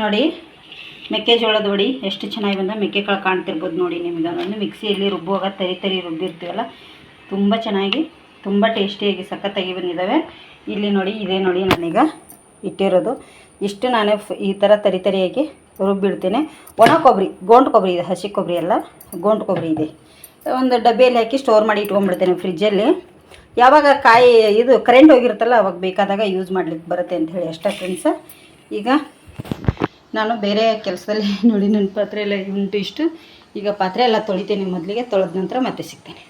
ನೋಡಿ, ಮೆಕ್ಕೆಜೋಳದ ಹೊಡಿ ಎಷ್ಟು ಚೆನ್ನಾಗಿ ಬಂದ ಮೆಕ್ಕೆಕಾಳು ಕಾಣ್ತಿರ್ಬೋದು ನೋಡಿ ನಿಮ್ಗೆ. ಅದನ್ನು ಮಿಕ್ಸಿಯಲ್ಲಿ ರುಬ್ಬುವಾಗ ತರಿ ತರಿ ರುಬ್ಬಿರ್ತೀವಲ್ಲ, ತುಂಬ ಚೆನ್ನಾಗಿ, ತುಂಬ ಟೇಸ್ಟಿಯಾಗಿ ಸಖತ್ತಾಗಿ ಬಂದಿದ್ದಾವೆ. ಇಲ್ಲಿ ನೋಡಿ, ಇದೇ ನೋಡಿ ನಾನೀಗ ಇಟ್ಟಿರೋದು. ಇಷ್ಟು ನಾನು ಈ ಥರ ತರಿ ತರಿಯಾಗಿ ರುಬ್ಬಿಡ್ತೇನೆ. ಒಣ ಕೊಬ್ಬರಿ ಗೋಂಡು ಕೊಬ್ಬರಿ ಇದೆ, ಹಸಿ ಕೊಬ್ಬರಿ ಅಲ್ಲ, ಗೋಂಟು ಕೊಬ್ಬರಿ ಇದೆ. ಒಂದು ಡಬ್ಬಿಯಲ್ಲಿ ಹಾಕಿ ಸ್ಟೋರ್ ಮಾಡಿ ಇಟ್ಕೊಂಡ್ಬಿಡ್ತೇನೆ ಫ್ರಿಜ್ಜಲ್ಲಿ. ಯಾವಾಗ ಕಾಯಿ, ಇದು ಕರೆಂಟ್ ಹೋಗಿರುತ್ತಲ್ಲ, ಅವಾಗ ಬೇಕಾದಾಗ ಯೂಸ್ ಮಾಡ್ಲಿಕ್ಕೆ ಬರುತ್ತೆ ಅಂತ ಹೇಳಿ ಅಷ್ಟೇ ಫ್ರೆಂಡ್ಸ ಈಗ ನಾನು ಬೇರೆ ಕೆಲಸದಲ್ಲಿ ನೋಡಿ ನನ್ನ ಪಾತ್ರೆ ಎಲ್ಲ ಉಂಟು ಇಷ್ಟು. ಈಗ ಪಾತ್ರೆ ಎಲ್ಲ ತೊಳಿತೇನೆ ಮೊದಲಿಗೆ, ತೊಳೆದ ನಂತರ ಮತ್ತೆ ಸಿಗ್ತೇನೆ.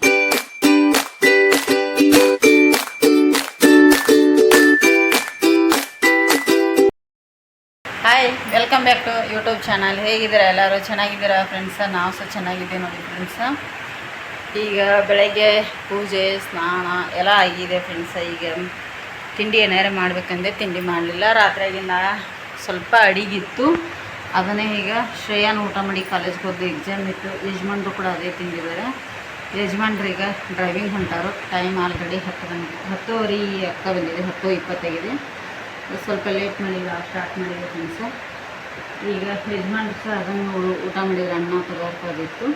Hi welcome back to YouTube channel ಹೇಗಿದ್ದೀರಾ ಎಲ್ಲರೂ? ಚೆನ್ನಾಗಿದ್ದೀರಾ ಫ್ರೆಂಡ್ಸ ನಾವು ಸಹ ಚೆನ್ನಾಗಿದ್ದೀವಿ ನೋಡಿ ಫ್ರೆಂಡ್ಸ ಈಗ ಬೆಳಗ್ಗೆ ಪೂಜೆ, ಸ್ನಾನ ಎಲ್ಲ ಆಗಿದೆ ಫ್ರೆಂಡ್ಸ ಈಗ ತಿಂಡಿ ಏನಾರು ಮಾಡ್ಬೇಕಂದ್ರೆ ತಿಂಡಿ ಮಾಡಲಿಲ್ಲ. ರಾತ್ರಿಯಾಗಿಂದ ಸ್ವಲ್ಪ ಅಡಿಗಿತ್ತು. ಅದನ್ನೇ ಈಗ ಶ್ರೇಯಾನ ಊಟ ಮಾಡಿ ಕಾಲೇಜ್ಗೆ ಹೋದ್ದು ಎಕ್ಸಾಮ್ ಇತ್ತು. ಯಜಮಾನ್ರು ಕೂಡ ಅದೇ ತಿಂದಿದ್ದಾರೆ. ಯಜಮಾನ್ರು ಈಗ ಡ್ರೈವಿಂಗ್ ಹೊಂಟಾರು. ಟೈಮ್ ಆಲ್ರೆಡಿ ಹತ್ತು ಗಂಟೆ, ಹತ್ತುವರೆ ಅಕ್ಕ ಬಂದಿದೆ, ಹತ್ತು ಇಪ್ಪತ್ತಾಗಿದೆ ಸ್ವಲ್ಪ ಲೇಟ್ ಮಾಡಿಲ್ಲ ಸ್ಟಾರ್ಟ್ ಮಾಡಿದೆ ಫ್ರೆಂಡ್ಸ ಈಗ ಯಜಮಾನ್ರು ಸಹ ಅದನ್ನು ಊಟ ಮಾಡಿದ್ರೆ ಅನ್ನ, ಪದಾರ್ಥ ಅದಿತ್ತು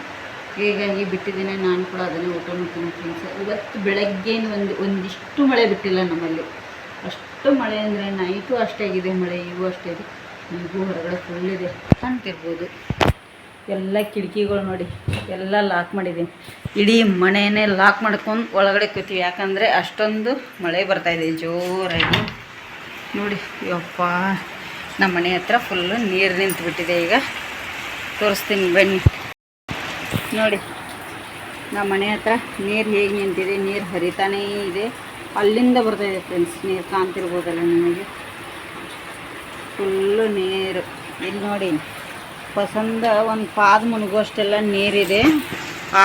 ಹೀಗಾಗಿ ಬಿಟ್ಟಿದ್ದೀನಿ. ನಾನು ಕೂಡ ಅದನ್ನೇ ಊಟ ಮಾಡ್ತೀನಿ ಫ್ರೆಂಡ್ಸ್ ಇವತ್ತು ಬೆಳಗ್ಗೆಯಿಂದ ಒಂದು, ಒಂದಿಷ್ಟು ಮಳೆ ಬಿಟ್ಟಿಲ್ಲ ನಮ್ಮಲ್ಲಿ. ಅಷ್ಟು ಮಳೆ ಅಂದರೆ ನೈಟು ಅಷ್ಟೇ ಇದೆ ಮಳೆ ಇವು ಅಷ್ಟೇ ಇದೆ. ಈಗೂ ಹೊರಗಡೆ ಫುಲ್ ಇದೆ ಕಾಣ್ತಿರ್ಬೋದು ಎಲ್ಲ ಕಿಟಕಿಗಳು ನೋಡಿ, ಎಲ್ಲ ಲಾಕ್ ಮಾಡಿದ್ದೀನಿ. ಇಡೀ ಮನೆಯೇ ಲಾಕ್ ಮಾಡ್ಕೊಂಡು ಒಳಗಡೆ ಕೂತೀವಿ. ಯಾಕಂದರೆ ಅಷ್ಟೊಂದು ಮಳೆ ಬರ್ತಾಯಿದೆ ಜೋರಾಗಿ. ನೋಡಿ, ಯಪ್ಪ, ನಮ್ಮ ಮನೆ ಹತ್ರ ಫುಲ್ಲು ನೀರು ನಿಂತು ಬಿಟ್ಟಿದೆ ಈಗ. ತೋರಿಸ್ತೀನಿ ಬನ್ನಿ. ನೋಡಿ, ನಮ್ಮ ಮನೆ ಹತ್ರ ನೀರು ಹೇಗೆ ನಿಂತಿದೆ? ನೀರು ಹರಿತಾನೇ ಇದೆ. ಅಲ್ಲಿಂದ ಬರ್ತಾಯಿದೆ ಫ್ರೆಂಡ್ಸ್ ನೀರು ಕಾಣ್ತಿರ್ಬೋದಲ್ಲ ನಿಮಗೆ? ಫುಲ್ಲು ನೀರು. ಇಲ್ಲಿ ನೋಡಿ, ಪಸಂದ ಒಂದು ಪಾದ ಮುಳುಗುವಷ್ಟೆಲ್ಲ ನೀರಿದೆ.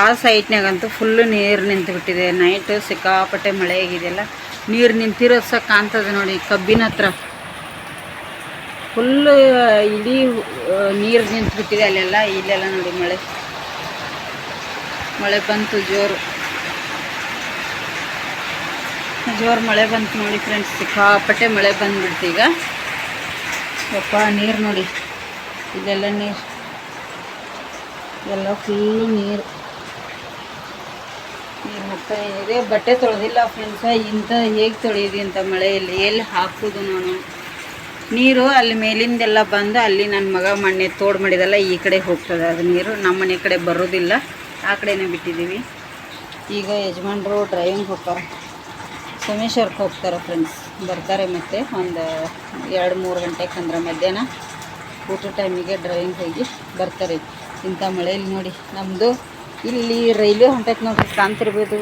ಆ ಸೈಟ್ನಾಗಂತೂ ಫುಲ್ಲು ನೀರು ನಿಂತು ಬಿಟ್ಟಿದೆ ನೈಟು ಸಿಕ್ಕಾಪಟ್ಟೆ ಮಳೆ ಆಗಿದೆಯಲ್ಲ ನೀರು ನಿಂತಿರೋ ಸಹ ಕಾಣ್ತದೆ ನೋಡಿ, ಕಬ್ಬಿನ ಹತ್ರ. ಫುಲ್ಲು ಇಡೀ ನೀರು ನಿಂತು ಬಿಟ್ಟಿದೆ ಅಲ್ಲೆಲ್ಲ. ಇಲ್ಲೆಲ್ಲ ನೋಡಿ ಮಳೆ. ಮಳೆ ಬಂತು ಜೋರು. ಜೋರು ಮಳೆ ಬಂತು ನೋಡಿ ಫ್ರೆಂಡ್ಸ್ ಸಿಕ್ಕಾಪಟ್ಟೆ ಮಳೆ ಬಂದ್ಬಿಡ್ತು ಈಗ. ಯಪ್ಪ, ನೀರು ನೋಡಿ. ಇದೆಲ್ಲ ನೀರು. ಎಲ್ಲ ಫುಲ್ಲು ನೀರು. ನೀರು ಹೋಗ್ತಾ ಇದೆ. ಬಟ್ಟೆ ತೊಳೆದಿಲ್ಲ ಫ್ರೆಂಡ್ಸ ಇಂಥ ಹೇಗೆ ತೊಳೆಯೋದು ಅಂತ ಮಳೆಯಲ್ಲಿ? ಎಲ್ಲಿ ಹಾಕೋದು ನಾನು? ನೀರು ಅಲ್ಲಿ ಮೇಲಿಂದೆಲ್ಲ ಬಂದು ಅಲ್ಲಿ ನನ್ನ ಮಗ ಮಣ್ಣೆ ತೋಡು ಮಾಡಿದಲ್ಲ, ಈ ಕಡೆ ಹೋಗ್ತದೆ ಅದು ನೀರು. ನಮ್ಮ ಮನೆ ಕಡೆ ಬರೋದಿಲ್ಲ. ಆ ಕಡೆನೇ ಬಿಟ್ಟಿದ್ದೀವಿ ಈಗ ಯಜಮಾನರು ಡ್ರೈವಿಂಗ್ ಹೋಗ್ತಾರೆ. ಸೋಮೇಶ್ವರಕ್ಕೆ ಹೋಗ್ತಾರೆ ಫ್ರೆಂಡ್ಸ್ ಬರ್ತಾರೆ ಮತ್ತೆ ಒಂದು ಎರಡು ಮೂರು ಗಂಟೆಗೆ ಅಂದ್ರೆ ಮಧ್ಯಾಹ್ನ. ಊಟ ಟೈಮಿಗೆ ಡ್ರೈವಿಂಗ್ ಹೋಗಿ ಬರ್ತಾರೆ. ಇಂಥ ಮಳೆಯಲ್ಲಿ ನೋಡಿ ನಮ್ಮದು ಇಲ್ಲಿ ರೈಲ್ವೆ ಹೊಂಟೈತೆ ನೋಡಿರಿ ಕಾಣ್ತಿರ್ಬೋದು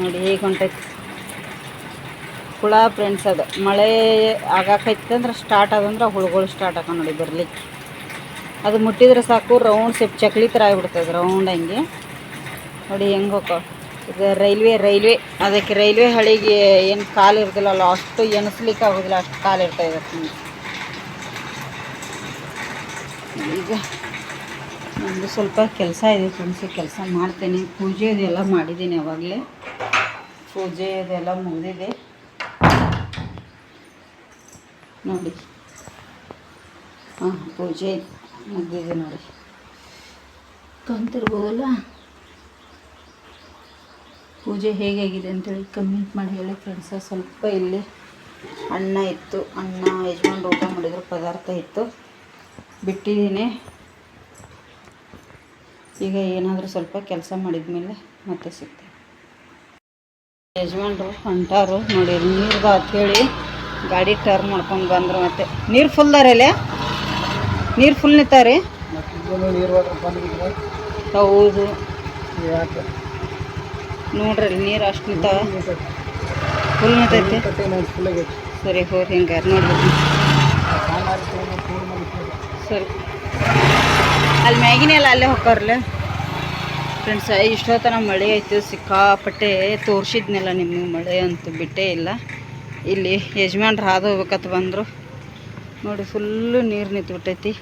ನೋಡಿ ಹೇಗೆ ಹೊಂಟೈತೆ. ಹುಳ ಫ್ರೆಂಡ್ಸ್ ಅದು. ಮಳೆ ಆಗಾಕೈತಂದ್ರೆ ಸ್ಟಾರ್ಟ್ ಆದಂದ್ರೆ ಹುಳುಗಳು ಸ್ಟಾರ್ಟ್ ಆಕ ನೋಡಿ ಬರ್ಲಿಕ್ಕೆ. ಅದು ಮುಟ್ಟಿದ್ರೆ ಸಾಕು ರೌಂಡ್ ಸೇಪ್ ಚಕ್ಲಿ ಥರ ಆಗಿಬಿಡ್ತದೆ ರೌಂಡ್ ಹಂಗೆ. ನೋಡಿ ಹೆಂಗೆ ಹೋಗೋ ಇದು ರೈಲ್ವೆ ರೈಲ್ವೆ. ಅದಕ್ಕೆ ರೈಲ್ವೆ ಹಳಿಗೆ ಏನು ಕಾಲು ಇರ್ತಿಲ್ಲ ಅಷ್ಟು ಎಣಿಸ್ಲಿಕ್ಕೆ ಆಗೋದಿಲ್ಲ, ಅಷ್ಟು ಕಾಲು ಇರ್ತಾ ಇದೆ ಈಗ ನಮ್ಮದು ಸ್ವಲ್ಪ ಕೆಲಸ ಇದೆ ಫ್ರೆಂಡ್ಸ್ ಕೆಲಸ ಮಾಡ್ತೇನೆ. ಪೂಜೆ ಅದೆಲ್ಲ ಮಾಡಿದ್ದೀನಿ ಅವಾಗಲೇ. ಪೂಜೆ ಅದೆಲ್ಲ ಮುಗಿದಿದೆ. ನೋಡಿ. ಹಾಂ, ಪೂಜೆ ಮುಗಿದಿದೆ ನೋಡಿ. ಕಾಣ್ತಿರ್ಬೋದಲ್ಲ? ಪೂಜೆ ಹೇಗಾಗಿದೆ ಅಂತೇಳಿ ಕಮೆಂಟ್ ಮಾಡಿ ಹೇಳಿ ಫ್ರೆಂಡ್ಸ ಸ್ವಲ್ಪ ಇಲ್ಲಿ ಅನ್ನ ಇತ್ತು. ಅನ್ನ ಯಜಮಾನ್ರು ಊಟ ಮಾಡಿದ್ರು. ಪದಾರ್ಥ ಇತ್ತು. ಬಿಟ್ಟಿದ್ದೀನಿ. ಈಗ ಏನಾದರೂ ಸ್ವಲ್ಪ ಕೆಲಸ ಮಾಡಿದ ಮೇಲೆ ಮತ್ತೆ ಸಿಗ್ತೀನಿ. ಯಜಮಾನ್ರು ಹೊಂಟಾರು. ನೋಡಿ ನೀರು ಬಾ ಅಂತ ಹೇಳಿ ಗಾಡಿ ಟರ್ನ್ ಮಾಡ್ಕೊಂಡು ಬಂದರು ಮತ್ತೆ. ನೀರು ಫುಲ್ ಫುಲ್ದಾರಲ್ಲೇ ನೀರು ಫುಲ್ ನಿಂತಾರೆ? ಹೌದು. ನೋಡ್ರಿ ನೀರು ಅಷ್ಟು ನಿಂತಾವ ಫುಲ್ ನಿಂತೈತಿ ಸರಿ ಹೋರಿ ಹಿಂಗಾರೆ ನೋಡ್ಬೇಕು. ಸರಿ. ಅಲ್ಲಿ ಮ್ಯಾಗಿನೆಲ್ಲ ಅಲ್ಲೇ ಹೋಗ್ತಾರಲ್ಲ? ಫ್ರೆಂಡ್ಸ್ ಇಷ್ಟೊತ್ತನ ಮಳೆ ಆಯಿತು ಸಿಕ್ಕಾಪಟ್ಟೆ ತೋರಿಸಿದ್ನೆಲ್ಲ ನಿಮಗೆ ಮಳೆ ಅಂತ ಬಿಟ್ಟೇ ಇಲ್ಲ. ಇಲ್ಲಿ ಯಜಮಾನ್ರು ಹಾದು ಹೋಗ್ಬೇಕಂತ ಬಂದರು. ನೋಡಿ ಫುಲ್ಲು ನೀರು ನಿಂತ್ಬಿಟ್ಟೈತಿ.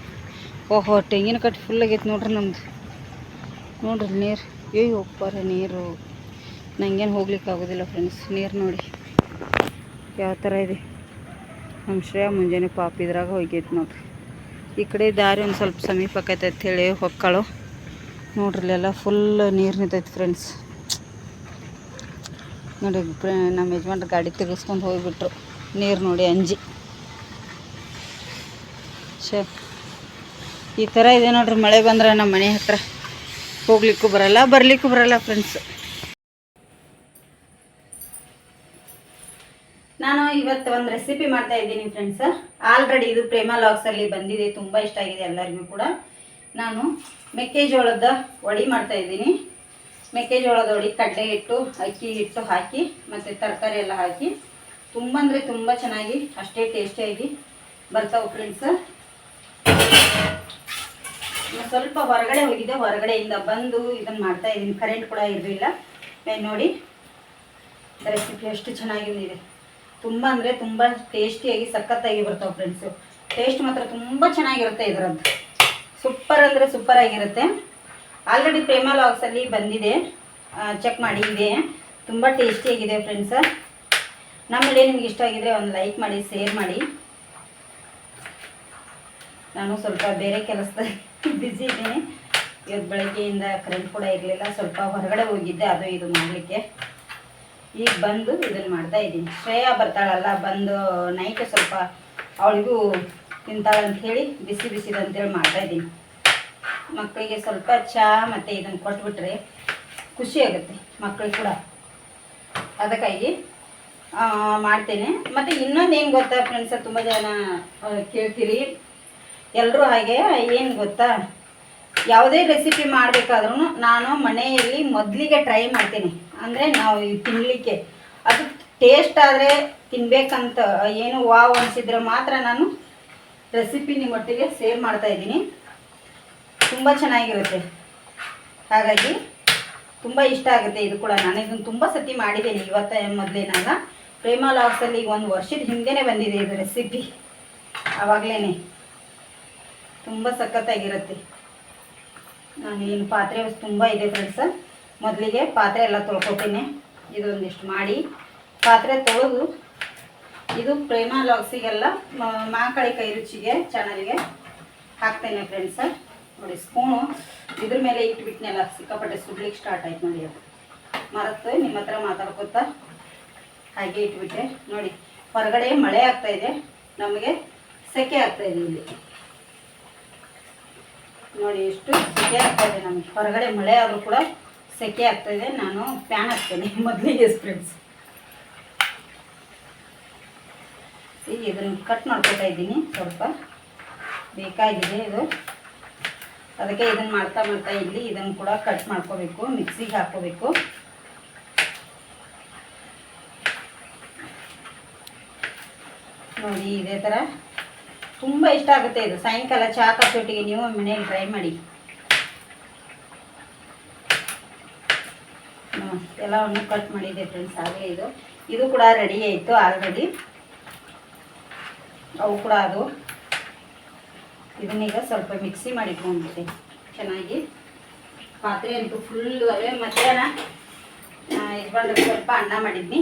ಓಹೋ ತೆಂಗಿನ ಕಟ್ಟಿ ಫುಲ್ ಆಗೈತೆ ನೋಡ್ರಿ ನಮ್ಮದು ನೋಡ್ರಿ ನೀರು. ಏಯ್ ಒಪ್ಪಾರ ನೀರು. ನಂಗೇನು ಹೋಗ್ಲಿಕ್ಕೆ ಆಗೋದಿಲ್ಲ ಫ್ರೆಂಡ್ಸ್ ನೀರು ನೋಡಿ. ಯಾವ ಥರ ಇದೆ? ನಮ್ಮ ಶ್ರೇಯ ಮುಂಜಾನೆ ಪಾಪ ಇದ್ರಾಗ ಹೋಗೈತೆ ನೋಡ್ರಿ. ಈ ಕಡೆ ದಾರಿ ಒಂದು ಸ್ವಲ್ಪ ಸಮೀಪ ಆಕೈತೆ ಹೇಳಿ ಹೊಕ್ಕಳು. ನೋಡ್ರಿ ಎಲ್ಲ ಫುಲ್ ನೀರು ನಿಂತೈತೆ ಫ್ರೆಂಡ್ಸ್ ನೋಡಿ ನಮ್ಮ ಯಜಮಾನ್ರು ಗಾಡಿ ತಿರ್ಗಿಸ್ಕೊಂಡು ಹೋಗಿಬಿಟ್ರು. ನೀರು ನೋಡಿ ಅಂಜಿ. ಶೇ ಈ ಥರ ಇದೆ ನೋಡ್ರಿ ಮಳೆ ಬಂದ್ರೆ ನಮ್ಮ ಮನೆ ಹತ್ರ. ಹೋಗ್ಲಿಕ್ಕೂ ಬರಲ್ಲ, ಬರ್ಲಿಕ್ಕೂ ಬರಲ್ಲ ಫ್ರೆಂಡ್ಸ್ ನಾನು ಇವತ್ತು ಒಂದು ರೆಸಿಪಿ ಮಾಡ್ತಾ ಇದ್ದೀನಿ ಫ್ರೆಂಡ್ಸ್ ಆಲ್ರೆಡಿ ಇದು ಪ್ರೇಮ ಲಾಗ್ಸ್ ಅಲ್ಲಿ ಬಂದಿದೆ, ತುಂಬ ಇಷ್ಟ ಆಗಿದೆ ಎಲ್ಲರಿಗೂ ಕೂಡ. ನಾನು ಮೆಕ್ಕೆಜೋಳದ ವಡಿ ಮಾಡ್ತಾ ಇದ್ದೀನಿ. ಮೆಕ್ಕೆಜೋಳದ ವಡಿ ಕಡಲೆ ಹಿಟ್ಟು, ಅಕ್ಕಿ ಹಿಟ್ಟು ಹಾಕಿ, ಮತ್ತು ತರಕಾರಿ ಎಲ್ಲ ಹಾಕಿ. ತುಂಬ ಅಂದರೆ ತುಂಬ ಚೆನ್ನಾಗಿ, ಅಷ್ಟೇ ಟೇಸ್ಟಿಯಾಗಿ ಬರ್ತಾವೆ ಫ್ರೆಂಡ್ಸ್ ಸ್ವಲ್ಪ ಹೊರಗಡೆ ಹೋಗಿದ್ದೆ ಹೊರಗಡೆಯಿಂದ ಬಂದು ಇದನ್ನು ಮಾಡ್ತಾ ಇದ್ದೀನಿ. ಕರೆಂಟ್ ಕೂಡ ಇರಲಿಲ್ಲ. ನೋಡಿ ರೆಸಿಪಿ ಎಷ್ಟು ಚೆನ್ನಾಗಿದೆ ತುಂಬ ಅಂದರೆ ತುಂಬ ಟೇಸ್ಟಿಯಾಗಿ ಸಖತ್ತಾಗಿ ಬರ್ತಾವೆ ಫ್ರೆಂಡ್ಸು ಟೇಸ್ಟ್ ಮಾತ್ರ ತುಂಬ ಚೆನ್ನಾಗಿರುತ್ತೆ ಇದರದ್ದು ಸೂಪರ್ ಅಂದರೆ ಸೂಪರ್ ಆಗಿರುತ್ತೆ. ಆಲ್ರೆಡಿ ಪ್ರೇಮ ಲಾಗ್ಸಲ್ಲಿ ಬಂದಿದೆ. ಚೆಕ್ ಮಾಡಿ, ಇದೆ. ತುಂಬ ಟೇಸ್ಟಿಯಾಗಿದೆ ಫ್ರೆಂಡ್ಸ್ ನಮ್ಮಲ್ಲಿ ನಿಮ್ಗೆ ಇಷ್ಟ ಆಗಿದ್ರೆ ಒಂದು ಲೈಕ್ ಮಾಡಿ ಶೇರ್ ಮಾಡಿ. ನಾನು ಸ್ವಲ್ಪ ಬೇರೆ ಕೆಲಸದಲ್ಲಿ ಬ್ಯುಸಿ ಇದ್ದೀನಿ. ಇವತ್ತು ಬೆಳಗ್ಗೆಯಿಂದ ಕರೆಂಟ್ ಕೂಡ ಇರಲಿಲ್ಲ. ಸ್ವಲ್ಪ ಹೊರಗಡೆ ಹೋಗಿದ್ದೆ, ಅದು ಇದು ಮಾಡಲಿಕ್ಕೆ. ಈಗ ಬಂದು ಇದನ್ನು ಮಾಡ್ತಾ ಇದ್ದೀನಿ. ಶ್ರೇಯಾ ಬರ್ತಾಳಲ್ಲ, ಬಂದು ನೈಟ್ ಸ್ವಲ್ಪ ಅವಳಿಗೂ ತಿಂತಾಳೆ ಅಂತ ಹೇಳಿ ಬಿಸಿ ಅಂತೇಳಿ ಮಾಡ್ತಾ ಇದ್ದೀನಿ. ಮಕ್ಕಳಿಗೆ ಸ್ವಲ್ಪ ಚಹಾ ಮತ್ತು ಇದನ್ನು ಕೊಟ್ಬಿಟ್ರೆ ಖುಷಿ ಆಗುತ್ತೆ ಮಕ್ಕಳಿಗೆ ಕೂಡ. ಅದಕ್ಕಾಗಿ ಮಾಡ್ತೇನೆ. ಮತ್ತು ಇನ್ನೊಂದು ಏನು ಗೊತ್ತಾ ಫ್ರೆಂಡ್ಸ ತುಂಬ ಜನ ಕೇಳ್ತೀರಿ. ಎಲ್ಲರೂ ಹಾಗೆ ಏನು ಗೊತ್ತಾ? ಯಾವುದೇ ರೆಸಿಪಿ ಮಾಡಬೇಕಾದ್ರೂ ನಾನು ಮನೆಯಲ್ಲಿ ಮೊದಲಿಗೆ ಟ್ರೈ ಮಾಡ್ತೀನಿ. ಅಂದರೆ ನಾವು ತಿನ್ನಲಿಕ್ಕೆ ಅದು ಟೇಸ್ಟ್ ಆದರೆ ತಿನ್ಬೇಕಂತ, ಏನು ವಾವ್ ಅನಿಸಿದ್ರೆ ಮಾತ್ರ ನಾನು ರೆಸಿಪಿ ನಿಮ್ಮೊಟ್ಟಿಗೆ ಸೇವ್ ಮಾಡ್ತಾ ಇದ್ದೀನಿ. ತುಂಬ ಚೆನ್ನಾಗಿರುತ್ತೆ. ಹಾಗಾಗಿ ತುಂಬ ಇಷ್ಟ ಆಗುತ್ತೆ ಇದು ಕೂಡ. ನಾನು ಇದನ್ನು ತುಂಬ ಸತಿ ಮಾಡಿದ್ದೀನಿ ಇವತ್ತ ಮೊದಲೇನಲ್ಲ ಪ್ರೇಮ ಲಾಗ್ಸಲ್ಲಿ ಒಂದು ವರ್ಷದ ಹಿಂದೆನೇ ಬಂದಿದೆ ಇದು ರೆಸಿಪಿ ಆವಾಗಲೇ ತುಂಬ ಸಖತ್ತಾಗಿರುತ್ತೆ. ನಾನು ಏನು ಪಾತ್ರೆ ತುಂಬ ಇದೆ ಫ್ರೆಂಡ್ಸ್ ಮೊದಲಿಗೆ ಪಾತ್ರೆ ಎಲ್ಲ ತೊಳ್ಕೊತೀನಿ. ಇದೊಂದಿಷ್ಟು ಮಾಡಿ ಪಾತ್ರೆ ತೊಳೆದು, ಇದು ಪ್ರೇಮ ಲಾಗ್ಸಿಗೆಲ್ಲ ಮಾಕಳಿ ಕೈ ರುಚಿಗೆ, ಚಾನಲ್ಗೆ ಹಾಕ್ತೇನೆ ಫ್ರೆಂಡ್ಸ ನೋಡಿ, ಸ್ಪೂನು ಇದ್ರ ಮೇಲೆ ಇಟ್ಬಿಟ್ನೆಲ್ಲ, ಸಿಕ್ಕಾಪಟ್ಟೆ ಸುಡ್ಲಿಕ್ಕೆ ಸ್ಟಾರ್ಟ್ ಆಯ್ತು ನೋಡಿ ಅದು. ಮರತ್ತು ನಿಮ್ಮ ಹತ್ರ ಮಾತಾಡ್ಕೊತ ಹಾಗೆ ಇಟ್ಬಿಟ್ಟೆ ನೋಡಿ, ಹೊರಗಡೆ ಮಳೆ ಆಗ್ತಾ ಇದೆ. ನಮಗೆ ಸೆಕೆ ಆಗ್ತಾ ಇದೆ ಇಲ್ಲಿ. ನೋಡಿ, ಎಷ್ಟು ಸೆಕೆ ಆಗ್ತಾ ಇದೆ ನಮಗೆ. ಹೊರಗಡೆ ಮಳೆ ಆದರೂ ಕೂಡ ಸೆಕೆ ಆಗ್ತಾ ಇದೆ, ನಾನು ಫ್ಯಾನ್ ಹಾಕ್ತೇನೆ ಮೊದಲಿಗೆ ಫ್ರೆಂಡ್ಸ್ ಈಗ ಇದನ್ನು ಕಟ್ ಮಾಡ್ಕೊತಾ ಇದ್ದೀನಿ, ಸ್ವಲ್ಪ. ಬೇಕಾಗಿದೆ ಇದು. ಅದಕ್ಕೆ ಇದನ್ನು ಮಾಡ್ತಾ ಮಾಡ್ತಾ ಇಲ್ಲಿ ಇದನ್ನು ಕೂಡ ಕಟ್ ಮಾಡ್ಕೋಬೇಕು ಮಿಕ್ಸಿಗೆ ಹಾಕ್ಕೋಬೇಕು ನೋಡಿ, ಇದೇ ಥರ ತುಂಬ ಇಷ್ಟ ಆಗುತ್ತೆ ಇದು. ಸಾಯಂಕಾಲ ಚಹಾ ಕಾಫಿಯೊಟ್ಟಿಗೆ ನೀವು ಮನೆಯಲ್ಲಿ ಟ್ರೈ ಮಾಡಿ. ಎಲ್ಲವನ್ನು ಕಟ್ ಮಾಡಿದೆ ಫ್ರೆಂಡ್ಸ್ ಹಾಗೆ ಇದು. ಇದು ಕೂಡ ರೆಡಿ ಆಯಿತು ಆಲ್ರೆಡಿ ಅವು ಕೂಡ ಅದು. ಇದನ್ನೀಗ ಸ್ವಲ್ಪ ಮಿಕ್ಸಿ ಮಾಡಿಟ್ಕೊಂಡ್ಬಿಟ್ಟೆ ಚೆನ್ನಾಗಿ. ಪಾತ್ರೆ ಅಂತೂ ಫುಲ್ಲು ಅದೇ ಮಧ್ಯಾಹ್ನ ಯಜಮಾನ್ರಿಗೆ ಸ್ವಲ್ಪ ಅನ್ನ ಮಾಡಿದ್ನಿ.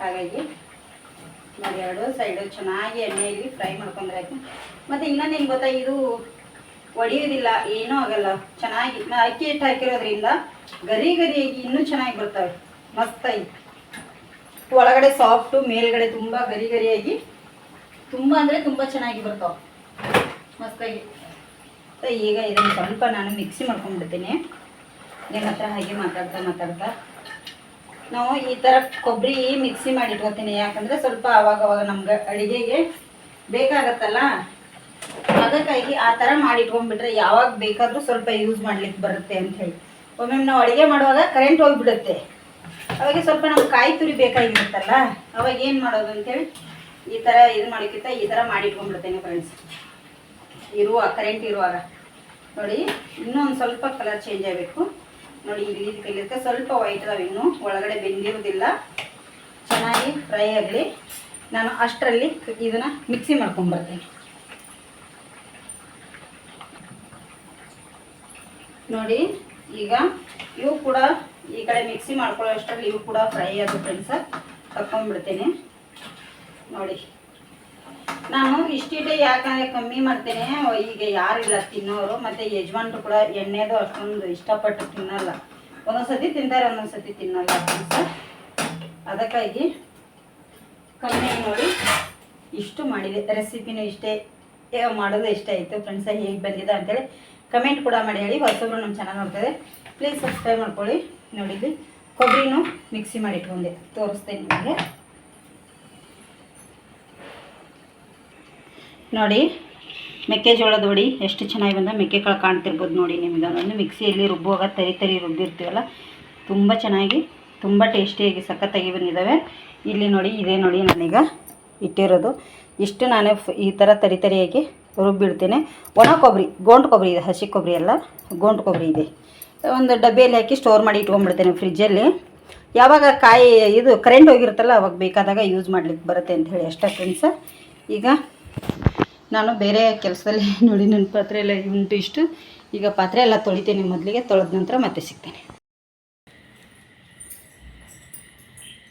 ಹಾಗಾಗಿ ಮತ್ತೆ ಎರಡು ಸೈಡು ಚೆನ್ನಾಗಿ ಎಣ್ಣೆಯಲ್ಲಿ ಫ್ರೈ ಮಾಡ್ಕೊಂಡ್ರೆ ಆಯ್ತು. ಮತ್ತು ಏನು ಗೊತ್ತಾ, ಇದು ಒಡೆಯೋದಿಲ್ಲ ಏನೂ ಆಗಲ್ಲ. ಚೆನ್ನಾಗಿ ನಾ ಅಕ್ಕಿ ಹಿಟ್ಟು ಹಾಕಿರೋದ್ರಿಂದ ಗರಿ ಗರಿಯಾಗಿ ಇನ್ನೂ ಚೆನ್ನಾಗಿ ಬರ್ತವೆ. ಮಸ್ತಾಗಿ. ಒಳಗಡೆ ಸಾಫ್ಟು, ಮೇಲ್ಗಡೆ ತುಂಬ ಗರಿ ಗರಿಯಾಗಿ ತುಂಬ ಅಂದರೆ ತುಂಬ ಚೆನ್ನಾಗಿ ಬರ್ತಾವೆ. ಮಸ್ತಾಗಿ. ಈಗ ಇದನ್ನು ಸ್ವಲ್ಪ ನಾನು ಮಿಕ್ಸಿ ಮಾಡ್ಕೊಂಡ್ಬಿಡ್ತೀನಿ. ನಿಮ್ಮ ಹತ್ರ ಹಾಗೆ ಮಾತಾಡ್ತಾ ಮಾತಾಡ್ತಾ. ನಾವು ಈ ಥರ ಕೊಬ್ಬರಿ ಮಿಕ್ಸಿ ಮಾಡಿ ಇಟ್ಕೊತೀನಿ ಯಾಕಂದರೆ ಸ್ವಲ್ಪ ಆವಾಗವಾಗ ಅವಾಗ ನಮ್ಗೆ ಅಡುಗೆಗೆ ಬೇಕಾಗತ್ತಲ್ಲ? ಅದಕ್ಕಾಗಿ ಆ ಥರ ಮಾಡಿ ಇಟ್ಕೊಂಡ್ಬಿಟ್ರೆ ಯಾವಾಗ ಬೇಕಾದರೂ ಸ್ವಲ್ಪ ಯೂಸ್ ಮಾಡ್ಲಿಕ್ಕೆ ಬರುತ್ತೆ ಅಂತ ಹೇಳಿ. ಒಮ್ಮೊಮ್ಮೆ ನಾವು ಅಡುಗೆ ಮಾಡುವಾಗ ಕರೆಂಟ್ ಹೋಗಿಬಿಡುತ್ತೆ. ಅವಾಗ ಸ್ವಲ್ಪ ನಮ್ಗೆ ಕಾಯಿ ತುರಿ ಬೇಕಾಗಿರುತ್ತಲ್ಲ, ಅವಾಗ ಏನು ಮಾಡೋದು ಅಂತೇಳಿ ಈ ಥರ ಇದು ಮಾಡೋಕ್ಕಿಂತ ಈ ಥರ ಮಾಡಿ ಇಟ್ಕೊಂಡ್ಬಿಡ್ತೇನೆ ಫ್ರೆಂಡ್ಸ್ ಇರುವ ಕರೆಂಟ್ ಇರುವಾಗ. ನೋಡಿ ಇನ್ನೂ ಒಂದು ಸ್ವಲ್ಪ ಕಲರ್ ಚೇಂಜ್ ಆಗಬೇಕು. ನೋಡಿ ಇಲ್ಲಿ ಕೈಲಿರುತ್ತೆ. ಸ್ವಲ್ಪ ವೈಟ್ ಅದಾವೆ ಇನ್ನು. ಒಳಗಡೆ ಬೆಂದಿರೋದಿಲ್ಲ ಚೆನ್ನಾಗಿ ಫ್ರೈ ಆಗಲಿ. ನಾನು ಅಷ್ಟರಲ್ಲಿ ಇದನ್ನು ಮಿಕ್ಸಿ ಮಾಡ್ಕೊಂಬರ್ತೇನೆ ನೋಡಿ, ಈಗ ಇವು ಕೂಡ ಈ ಕಡೆ ಮಿಕ್ಸಿ ಮಾಡ್ಕೊಳ್ಳೋ ಅಷ್ಟರಲ್ಲಿ ಇವು ಕೂಡ ಫ್ರೈ ಅದು ಫ್ರೆಂಡ್ಸ ತಕೊಂಡ್ಬಿಡ್ತೇನೆ ನೋಡಿ, ನಾನು ಇಷ್ಟಿಟ್ಟೆ ಯಾಕಂದ್ರೆ ಕಮ್ಮಿ ಮಾಡ್ತೇನೆ, ಈಗ ಯಾರಿಲ್ಲ ತಿನ್ನೋರು, ಮತ್ತೆ ಯಜಮಾನ್ರು ಕೂಡ ಎಣ್ಣೆದು ಅಷ್ಟೊಂದು ಇಷ್ಟಪಟ್ಟು ತಿನ್ನಲ್ಲ. ಒಂದೊಂದ್ಸತಿ ತಿಂತಾರೆ, ಒಂದೊಂದ್ಸತಿ ತಿನ್ನಲ್ಲ ಫ್ರೆಂಡ್ಸ್ ಅದಕ್ಕಾಗಿ ಕಮ್ಮಿ ನೋಡಿ, ಇಷ್ಟು ಮಾಡಿದೆ. ರೆಸಿಪಿನೂ ಇಷ್ಟೇ ಮಾಡೋದು ಇಷ್ಟ ಆಯಿತು ಫ್ರೆಂಡ್ಸ್ ಹೇಗೆ ಬಂದಿದೆ ಅಂತೇಳಿ. ಕಮೆಂಟ್ ಕೂಡ ಮಾಡಿ ಹೇಳಿ ಹೊಸಬ್ರು ನಮ್ಮ ಚಾನಲ್ ನೋಡ್ತಾರೆ ಪ್ಲೀಸ್ ಸಬ್ಸ್ಕ್ರೈಬ್ ಮಾಡ್ಕೊಳ್ಳಿ. ನೋಡಿ ಇಲ್ಲಿ ಕೊಬ್ಬರಿನೂ ಮಿಕ್ಸಿ ಮಾಡಿ ಇಟ್ಕೊಂಡೆ. ತೋರಿಸ್ತೇನೆ ನಿಮಗೆ. ನೋಡಿ, ಮೆಕ್ಕೆಜೋಳದ ಹೊಡಿ ಎಷ್ಟು ಚೆನ್ನಾಗಿ ಬಂದ ಮೆಕ್ಕೆಕಾಳು ಕಾಣ್ತಿರ್ಬೋದು ನೋಡಿ ನಿಮ್ಗೆ ಅದನ್ನು ಮಿಕ್ಸಿಯಲ್ಲಿ ರುಬ್ಬುವಾಗ ತರಿ ತರಿ ರುಬ್ಬಿರ್ತೀವಲ್ಲ, ತುಂಬ ಚೆನ್ನಾಗಿ, ತುಂಬ ಟೇಸ್ಟಿಯಾಗಿ ಸಖತ್ತಾಗಿ ಬಂದಿದ್ದಾವೆ. ಇಲ್ಲಿ ನೋಡಿ, ಇದೇ ನೋಡಿ ನಾನೀಗ ಇಟ್ಟಿರೋದು. ಇಷ್ಟು ನಾನೇ ಈ ಥರ ತರಿ ತರಿಯಾಗಿ ರುಬ್ಬಿಡ್ತೇನೆ. ಒಣ ಕೊಬ್ಬರಿ ಗೋಂಡು ಕೊಬ್ಬರಿ ಇದೆ, ಹಸಿ ಕೊಬ್ಬರಿ ಎಲ್ಲ. ಗೋಂಟು ಕೊಬ್ಬರಿ ಇದೆ. ಒಂದು ಡಬ್ಬಿಯಲ್ಲಿ ಹಾಕಿ ಸ್ಟೋರ್ ಮಾಡಿ ಇಟ್ಕೊಂಡ್ಬಿಡ್ತೇನೆ ಫ್ರಿಜ್ಜಲ್ಲಿ ಯಾವಾಗ ಕಾಯಿ, ಇದು ಕರೆಂಟ್ ಹೋಗಿರುತ್ತಲ್ಲ, ಅವಾಗ ಬೇಕಾದಾಗ ಯೂಸ್ ಮಾಡ್ಲಿಕ್ಕೆ ಬರುತ್ತೆ ಅಂತ ಹೇಳಿ ಅಷ್ಟೇ ಫ್ರೆಂಡ್ಸ ಈಗ ನಾನು ಬೇರೆ ಕೆಲಸದಲ್ಲಿ ನೋಡಿ, ನನ್ನ ಪಾತ್ರೆ ಎಲ್ಲ ಉಂಟು ಇಷ್ಟು. ಈಗ ಪಾತ್ರೆ ಎಲ್ಲ ತೊಳಿತೇನೆ ಮೊದಲಿಗೆ, ತೊಳೆದ ನಂತರ ಮತ್ತೆ ಸಿಗ್ತೇನೆ.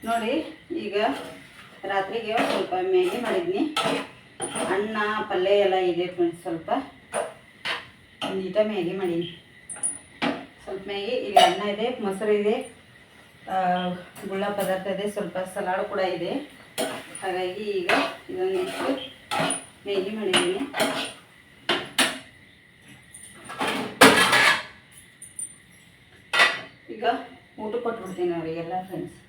ನೋಡಿ, ಈಗ ರಾತ್ರಿಗೆ ಸ್ವಲ್ಪ ಮ್ಯಾಗಿ ಮಾಡಿದ್ನಿ. ಅನ್ನ, ಪಲ್ಯ ಎಲ್ಲ ಇದೆ ಫ್ರೆಂಡ್ಸ್ ಸ್ವಲ್ಪ ನೀಟ ಮ್ಯಾಗಿ ಮಾಡೀನಿ. ಸ್ವಲ್ಪ ಮ್ಯಾಗಿ, ಇಲ್ಲಿ ಅನ್ನ ಇದೆ, ಮೊಸರು ಇದೆ ಗುಳ್ಳ ಪದಾರ್ಥ ಇದೆ, ಸ್ವಲ್ಪ ಸಲಾಡ್ ಕೂಡ ಇದೆ. ಹಾಗಾಗಿ ಈಗ ಇದೊಂದಿಷ್ಟು ಮ್ಯಾಗಿ ಮಾಡಿದ್ದೀನಿ. ಈಗ ಊಟ ಕೊಟ್ಬಿಡ್ತೀನಿ ಅವರಿಗೆಲ್ಲ ಫ್ರೆಂಡ್ಸ್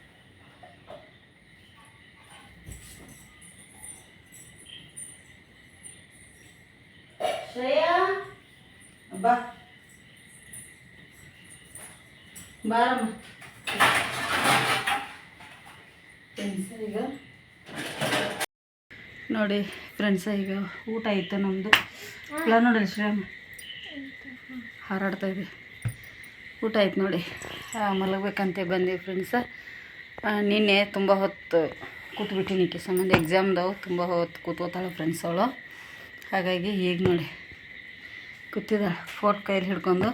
ಶ್ರೇಯಾ ಬಾ ಬಾರಮ್ಮ ಈಗ? ನೋಡಿ ಫ್ರೆಂಡ್ಸ್ ಈಗ ಊಟ ಆಯಿತು ನಮ್ಮದು ಎಲ್ಲ ನೋಡಿ ಶ್ರೀರಾಮ್. ಹಾರಾಡ್ತಾ ಇದೆ. ಊಟ ಆಯ್ತು ನೋಡಿ. ಮಲಗಬೇಕಂತ ಬಂದೆ ಫ್ರೆಂಡ್ಸ. ನಿನ್ನೆ ತುಂಬ ಹೊತ್ತು ಕೂತ್ಬಿಟ್ಟಿನಿ ಕೆ ಸಂಬಂಧ. ಎಕ್ಸಾಮ್ದವು ತುಂಬ ಹೊತ್ತು ಕೂತ್ಕೋತಾಳೆ ಫ್ರೆಂಡ್ಸ್ ಅವಳು. ಹಾಗಾಗಿ ಈಗ ನೋಡಿ ಕೂತಿದ್ದಾಳೆ ಫೋಟ್ ಕೈಯಲ್ಲಿ ಹಿಡ್ಕೊಂಡು.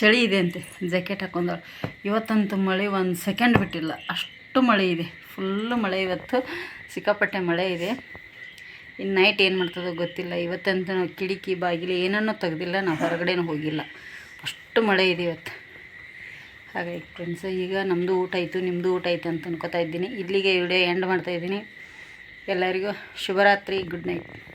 ಚಳಿ ಇದೆ ಅಂತೆ ಜಾಕೆಟ್ ಹಾಕೊಂಡವ್ರು ಇವತ್ತಂತೂ ಮಳೆ ಒಂದು ಸೆಕೆಂಡ್ ಬಿಟ್ಟಿಲ್ಲ, ಅಷ್ಟು ಮಳೆ ಇದೆ. ಫುಲ್ಲು ಮಳೆ ಇವತ್ತು, ಸಿಕ್ಕಾಪಟ್ಟೆ ಮಳೆ ಇದೆ. ಇನ್ನು ನೈಟ್ ಏನು ಮಾಡ್ತದೋ ಗೊತ್ತಿಲ್ಲ, ಇವತ್ತಂತೂ ನಾವು ಕಿಟಕಿ, ಬಾಗಿಲು ಏನನ್ನೂ ತೆಗ್ದಿಲ್ಲ, ನಾವು ಹೊರಗಡೆನೂ ಹೋಗಿಲ್ಲ. ಅಷ್ಟು ಮಳೆ ಇದೆ ಇವತ್ತು. ಹಾಗಾಗಿ ಫ್ರೆಂಡ್ಸು ಈಗ ನಮ್ಮದು ಊಟ ಆಯಿತು ನಿಮ್ಮದು ಊಟ ಆಯಿತು ಅಂತ ಅನ್ಕೋತಾ ಇದ್ದೀನಿ. ಇಲ್ಲಿಗೆ ವಿಡಿಯೋ ಎಂಡ್ ಮಾಡ್ತಾ ಇದ್ದೀನಿ. ಎಲ್ಲರಿಗೂ ಶುಭರಾತ್ರಿ ಗುಡ್ ನೈಟ್